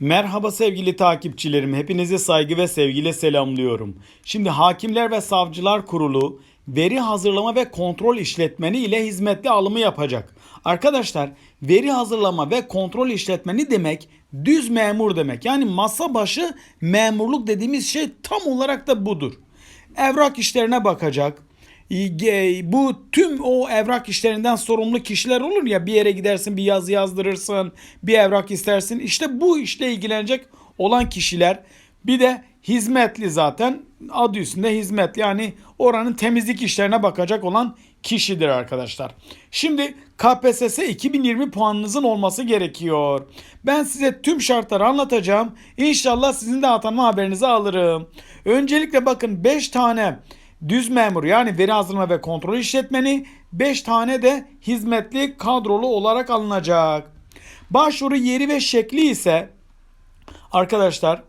Merhaba sevgili takipçilerim. Hepinizi saygı ve sevgiyle selamlıyorum. Şimdi Hakimler ve Savcılar Kurulu veri hazırlama ve kontrol işletmeni ile hizmetli alımı yapacak. Arkadaşlar veri hazırlama ve kontrol işletmeni demek düz memur demek. Yani masa başı memurluk dediğimiz şey tam olarak da budur. Evrak işlerine bakacak. Bu tüm o evrak işlerinden sorumlu kişiler olur ya bir yere gidersin bir yazı yazdırırsın bir evrak istersin işte bu işle ilgilenecek olan kişiler bir de hizmetli zaten adı üstünde hizmetli yani oranın temizlik işlerine bakacak olan kişidir arkadaşlar. Şimdi KPSS 2020 puanınızın olması gerekiyor. Ben size tüm şartları anlatacağım. İnşallah sizin de atanma haberinizi alırım. Öncelikle bakın 5 tane düz memur yani veri hazırlama ve kontrol işletmeni 5 tane de hizmetli kadrolu olarak alınacak. Başvuru yeri ve şekli ise arkadaşlar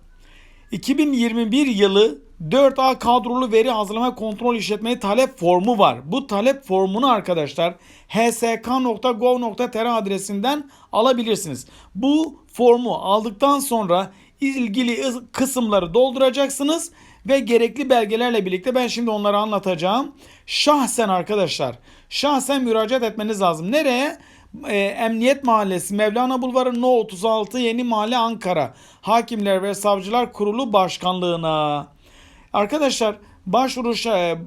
2021 yılı 4A kadrolu veri hazırlama kontrol işletmeni talep formu var. Bu talep formunu arkadaşlar hsk.gov.tr adresinden alabilirsiniz. Bu formu aldıktan sonra ilgili kısımları dolduracaksınız ve gerekli belgelerle birlikte ben şimdi onları anlatacağım. Şahsen arkadaşlar, şahsen müracaat etmeniz lazım. Nereye? Ee, Emniyet Mahallesi, Mevlana Bulvarı No 36 Yeni Mahalle Ankara. Hakimler ve Savcılar Kurulu Başkanlığına. Arkadaşlar başvuru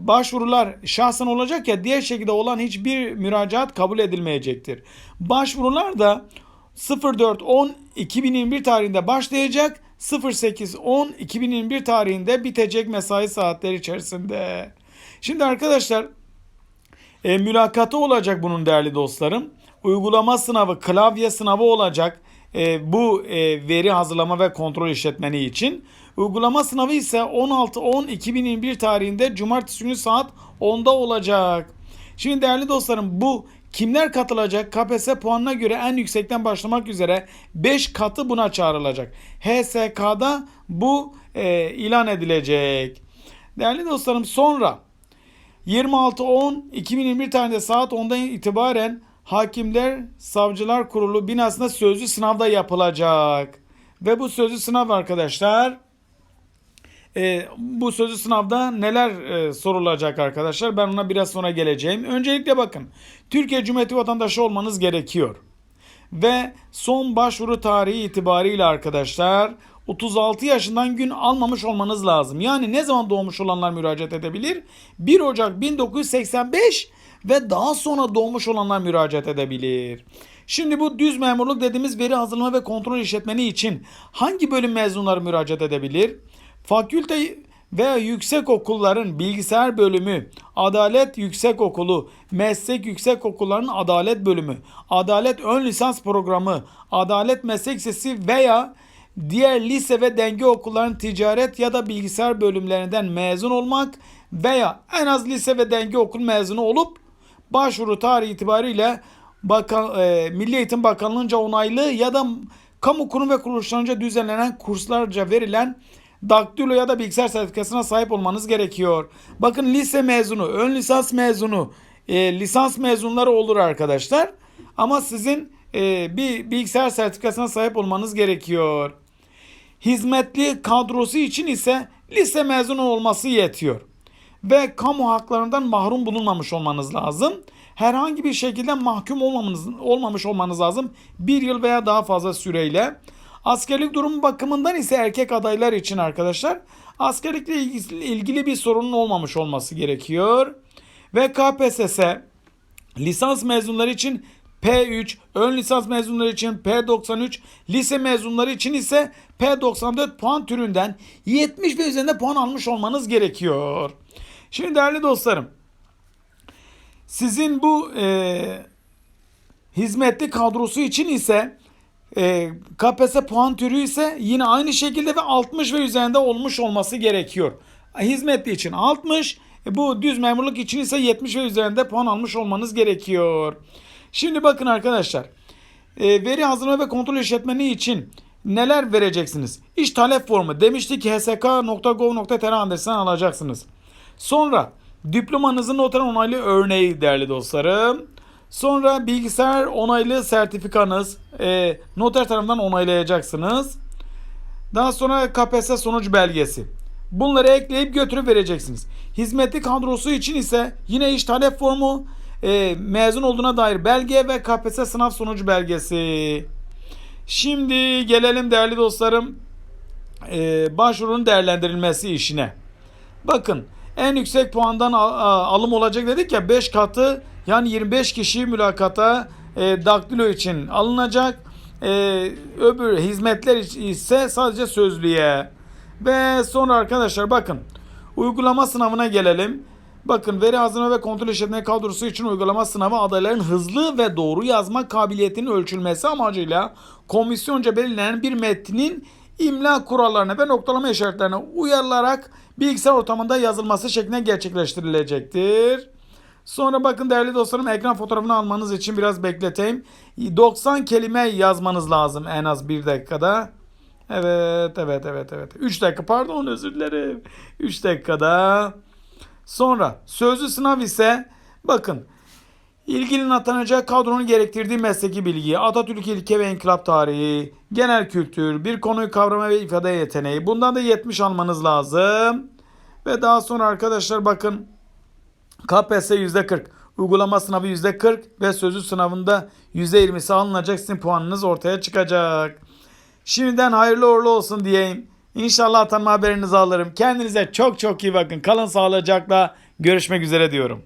başvurular şahsen olacak ya diğer şekilde olan hiçbir müracaat kabul edilmeyecektir. Başvurular da 0410 2021 tarihinde başlayacak. 0810 2021 tarihinde bitecek mesai saatleri içerisinde. Şimdi arkadaşlar e, mülakatı olacak bunun değerli dostlarım. Uygulama sınavı, klavye sınavı olacak. E, bu e, veri hazırlama ve kontrol işletmeni için. Uygulama sınavı ise 16-10-2021 tarihinde cumartesi günü saat 10'da olacak. Şimdi değerli dostlarım bu kimler katılacak? KPSS puanına göre en yüksekten başlamak üzere 5 katı buna çağrılacak. HSK'da bu e, ilan edilecek. Değerli dostlarım sonra 26-10-2021 tarihinde saat 10'dan itibaren Hakimler Savcılar Kurulu binasında sözlü sınavda yapılacak. Ve bu sözlü sınav arkadaşlar e, bu sözlü sınavda neler e, sorulacak arkadaşlar ben ona biraz sonra geleceğim. Öncelikle bakın Türkiye Cumhuriyeti vatandaşı olmanız gerekiyor. Ve son başvuru tarihi itibariyle arkadaşlar 36 yaşından gün almamış olmanız lazım. Yani ne zaman doğmuş olanlar müracaat edebilir? 1 Ocak 1985 ve daha sonra doğmuş olanlar müracaat edebilir. Şimdi bu düz memurluk dediğimiz veri hazırlama ve kontrol işletmeni için hangi bölüm mezunları müracaat edebilir? Fakülte veya yüksek okulların bilgisayar bölümü, adalet yüksek okulu, meslek yüksek okullarının adalet bölümü, adalet ön lisans programı, adalet meslek lisesi veya diğer lise ve denge okullarının ticaret ya da bilgisayar bölümlerinden mezun olmak veya en az lise ve denge okul mezunu olup başvuru tarihi itibariyle Bakan, e, Milli Eğitim Bakanlığı'nca onaylı ya da kamu kurum ve kuruluşlarınca düzenlenen kurslarca verilen daktilo ya da bilgisayar sertifikasına sahip olmanız gerekiyor. Bakın lise mezunu, ön lisans mezunu, e, lisans mezunları olur arkadaşlar. Ama sizin e, bir bilgisayar sertifikasına sahip olmanız gerekiyor. Hizmetli kadrosu için ise lise mezunu olması yetiyor. Ve kamu haklarından mahrum bulunmamış olmanız lazım. Herhangi bir şekilde mahkum olmamanız, olmamış olmanız lazım. Bir yıl veya daha fazla süreyle. Askerlik durumu bakımından ise erkek adaylar için arkadaşlar askerlikle ilgili bir sorunun olmamış olması gerekiyor. Ve KPSS lisans mezunları için P3, ön lisans mezunları için P93, lise mezunları için ise P94 puan türünden 70 ve üzerinde puan almış olmanız gerekiyor. Şimdi değerli dostlarım, sizin bu e, hizmetli kadrosu için ise e, KPSS puan türü ise yine aynı şekilde ve 60 ve üzerinde olmuş olması gerekiyor. Hizmetli için 60, e, bu düz memurluk için ise 70 ve üzerinde puan almış olmanız gerekiyor. Şimdi bakın arkadaşlar. E, veri hazırlama ve kontrol işletmeni için neler vereceksiniz? İş talep formu. Demiştik hsk.gov.tr adresinden alacaksınız. Sonra diplomanızın noter onaylı örneği değerli dostlarım. Sonra bilgisayar onaylı sertifikanız e, noter tarafından onaylayacaksınız. Daha sonra KPSS sonuç belgesi. Bunları ekleyip götürüp vereceksiniz. Hizmetli kadrosu için ise yine iş talep formu, e, mezun olduğuna dair belge ve KPSS sınav sonucu belgesi. Şimdi gelelim değerli dostlarım e, başvurunun değerlendirilmesi işine. Bakın en yüksek puandan al- alım olacak dedik ya 5 katı yani 25 kişi mülakata e, daktilo için alınacak. E, öbür hizmetler ise sadece sözlüye. Ve sonra arkadaşlar bakın uygulama sınavına gelelim. Bakın veri hazırlama ve kontrol işletme kadrosu için uygulama sınavı adayların hızlı ve doğru yazma kabiliyetinin ölçülmesi amacıyla komisyonca belirlenen bir metnin imla kurallarına ve noktalama işaretlerine uyarılarak bilgisayar ortamında yazılması şeklinde gerçekleştirilecektir. Sonra bakın değerli dostlarım ekran fotoğrafını almanız için biraz bekleteyim. 90 kelime yazmanız lazım en az bir dakikada. Evet, evet, evet, evet. 3 dakika pardon özür dilerim. 3 dakikada. Sonra sözlü sınav ise bakın ilgili atanacak kadronun gerektirdiği mesleki bilgi, Atatürk ilke ve inkılap tarihi, genel kültür, bir konuyu kavrama ve ifade yeteneği. Bundan da 70 almanız lazım. Ve daha sonra arkadaşlar bakın KPSS %40, uygulama sınavı %40 ve sözlü sınavında %20'si alınacak sizin puanınız ortaya çıkacak. Şimdiden hayırlı uğurlu olsun diyeyim. İnşallah atanma haberinizi alırım. Kendinize çok çok iyi bakın. Kalın sağlıcakla. Görüşmek üzere diyorum.